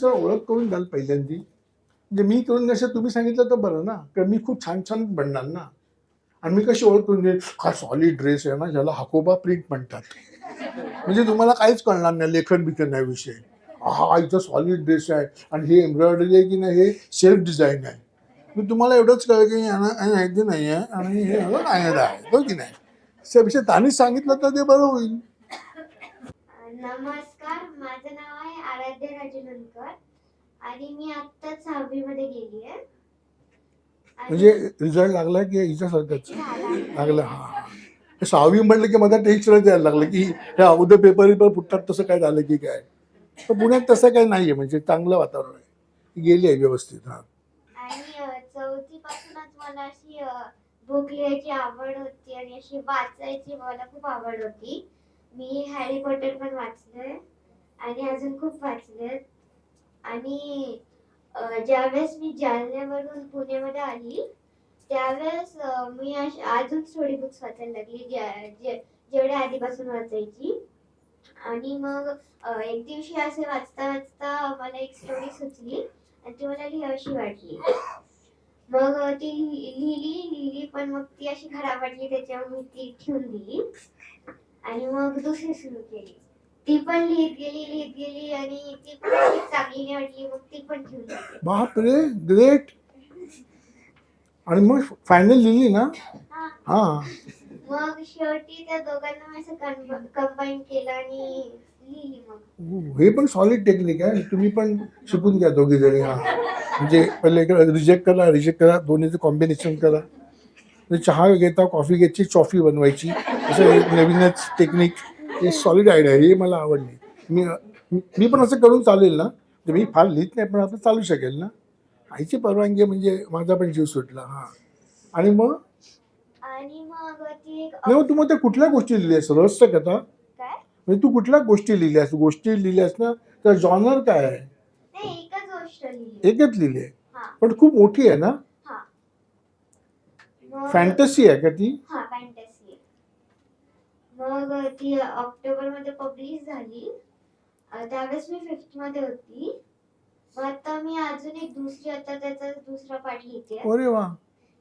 तुमची ओळख करून द्याल पहिल्यांदी. म्हणजे मी करून जसं तुम्ही सांगितलं तर बरं ना. कारण मी खूप छान छान बनणार ना. आणि मी कशी ओळख करून देईल हा सॉलिड ड्रेस आहे ना ज्याला हाकोबा प्रिंट म्हणतात. म्हणजे तुम्हाला काहीच कळणार नाही लेखन बिखन याविषयी हा इथं सॉलिड ड्रेस आहे. आणि हे एम्ब्रॉयडरी आहे की नाही हे सेल्फ डिझाईन आहे. मी तुम्हाला एवढंच कळलं की यानं नाही आहे आणि हे आहे हो की नाही? त्यापेक्षा त्यांनीच सांगितलं तर ते बरं होईल. नमस्कार. माझं नाव आहे आराध्य राजनंदकर आणि मी आत्ताच सहावी मध्ये गेली आहे. म्हणजे रिझल्ट लागला की हिच्यासारखंच लागलं हा हा. हे. सहावी म्हटलं की माझा टेन्शनच यायला लागलं की ह्या उद्या पेपर पेपर फुटतात तसं काय झालं की काय? तर पुण्यात तसं काही नाही आहे म्हणजे चांगलं वातावरण आहे. गेली आहे व्यवस्थित हा. आणि चौथी पासूनच मला अशी अ, लिहायची आवड होती आणि अशी वाचायची मला खूप आवड होती. मी हॅरी पॉटर पण वाचलंय. आणि अजून खूप वाचलेत. आणि ज्यावेळेस मी जालन्यावरून पुण्यामध्ये आली त्यावेळेस मी अजून स्टोरी बुक्स वाचायला लागली जे- जेवढ्या आधीपासून वाचायची. आणि मग एक दिवशी असे वाचता वाचता मला एक स्टोरी सुचली आणि ती मला लिहावीशी वाटली. मग ती लिहिली लिहिली पण मग ती अशी खराब वाटली त्याच्यावर मी ती ठेवून दिली. आणि मग दुसरी सुरू केली. ती पण लिहित गेली लिहित गेली आणि ती पण चांगली नाही वाटली मग ती पण ठेवून दिली बाप रे ग्रेट आणि मग फायनल लिहिली ना? हा. हा. मग शेवटी त्या दोघांना मी असं कंबाईन केलं आणि लिहिली मग. ओ, हे पण सॉलिड टेक्निक आहे. तुम्ही पण शिकून घ्या दोघी जणी हा. म्हणजे पहिले रिजेक्ट करा रिजेक्ट करा दोन्हीचं कॉम्बिनेशन करा. म्हणजे चहा घेता कॉफी घ्यायची चॉफी बनवायची. असं एक नवीनच टेक्निक हे सॉलिड आयडिया हे मला आवडली. मी मी- पण असं करून चालेल ना. म्हणजे मी फार लिहित नाही पण आता चालू शकेल ना. आईची परवानगी म्हणजे माझा पण जीव सुटला हां. आणि मग? नाही मग तू मग त्या कुठल्या गोष्टी लिहिल्यास रहस्य कथा? म्हणजे तू कुठल्या गोष्टी लिहिल्यास गोष्टी लिहिल्यास ना तर जॉनर काय आहे? एकच लिहिली. आहे? पण खूप मोठी आहे ना? फॅन्टसी आहे का ती? हा. मग ती ऑक्टोबरमध्ये पब्लिश झाली. त्यावेळेस मी फिफ्थमध्ये होती. मग आता मी अजून एक दुसरी आता त्याचा दुसरा पार्ट लिहिते. अरे वा.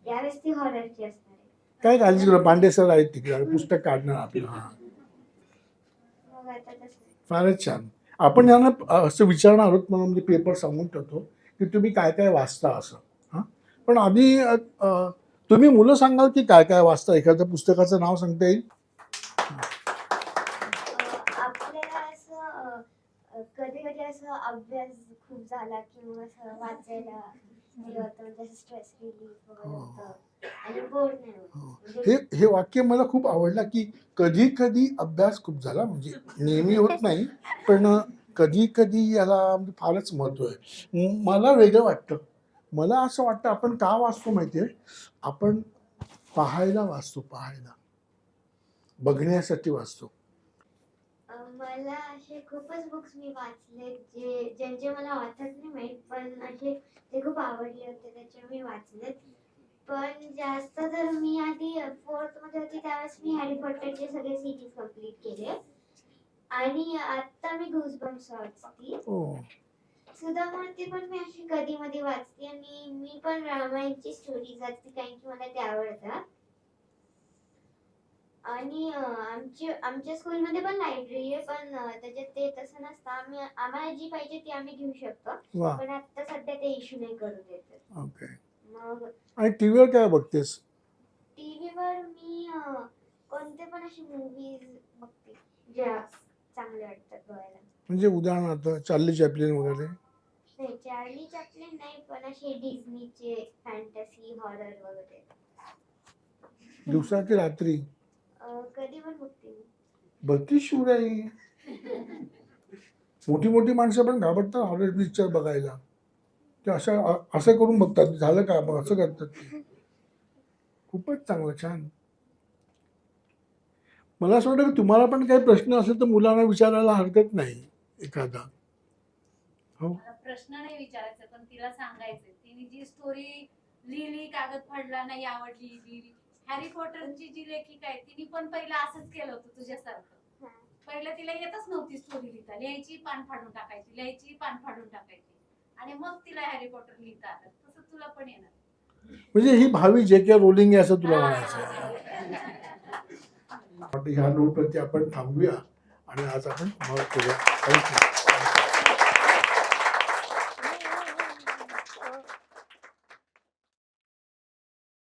यावेळेस ती हॉररची असणार आहे. काय काळजी करू पांडे सर आहेत तिकडे. पुस्तक काढणार आपलं. हा. मग आता तसं. फारच छान. आपण यांना असं विचारणार आहोत म्हणून म्हणजे पेपर सांगून ठेवतो की तुम्ही काय काय वाचता असं. हां? पण आधी अ, अ, तुम्ही मुलं सांगाल की काय काय वाचता? एखाद्या पुस्तकाचं नाव सांगता येईल अं, आपल्याला असं कधी कधी असं अभ्यास खूप झाला किंवा असं वाचायला हे होतं असं स्ट्रेस रिलीफ वगैरे हो. होतं आणि बोर नाही होत. हो. हे वाक्य मला खूप आवडलं की कधी कधी अभ्यास खूप झाला म्हणजे नेहमी होत नाही पण कधी कधी याला म्हणजे फारच महत्त्व आहे. म- मला वेगळं वाटतं. मला असं वाटतं आपण का वाचतो माहिती आहे? आपण पाहायला वाचतो पाहायला. बघण्यासाठी वाचतो. मला असे खूपच बुक्स मी वाचले जे ज्यांचे मला ऑथर नाही माहीत पण असे ते खूप आवडले होते त्याचे मी वाचलेत. पण जास्त तर मी आधी फोर्थमध्ये होती त्यावेळेस मी हॅरी पॉटरचे सगळे सिरीज कंप्लीट केले. आणि आता मी गुजबम्स वाचते. हो. सुधामूर्ती पण मी अशी कधी मध्ये वाचते आणि मी पण रामायणची स्टोरीज वाचते कारण की मला ते आवडतात. आणि आमची आमच्या स्कूलमध्ये पण लायब्ररी आहे पण त्याच्यात ते तसं नसतं. आम्ही आम्हाला जी पाहिजे ती आम्ही घेऊ शकतो. वा. पण आता सध्या ते इश्यू नाही करू देत ओके. मग आणि टी व्हीवर काय बघतेस? टीव्हीवर मी अं, कोणते पण असे मूवीज बघते ज्या चांगले वाटतात बघायला. म्हणजे उदाहरणार्थ चार्ली चॅपलिन वगैरे? नाही चार्ली चॅपलिन नाही पण असे डिझनीचे फॅन्टसी हॉरर वगैरे. दिवसा की रात्री? कधी पण बघते मोठी मोठी माणसं पण घाबरतात हॉरर पिक्चर बघायला. ते असं अ- असं करून बघतात. झालं का? मग असं करतात ते. खूपच चांगलं छान. मला असं वाटतं की तुम्हाला पण काही प्रश्न असेल तर मुलांना विचारायला हरकत नाही एखादा. हो? मला प्रश्न नाही विचारायचा पण तिला सांगायचं तिने जी स्टोरी लिहिली कागद फाडला नाही आवडली लिहिली हॅरी पॉटरची जी लेखिका आहे तिने पण पहिलं असंच केलं होतं तुझ्यासारखं. पहिलं तिला येतच नव्हती स्टोरी लिहिता. लिहायची पान फाडून टाकायची लिहायची पान फाडून टाकायची. आणि मग तिला हॅरी पॉटर लिहिता आलं. तसं तुला पण येणार. म्हणजे ही भावी जे के रोलिंग आहे असं तुला. म्हणायचं ह्या नोटवरती आपण थांबूया आणि आज आपण you.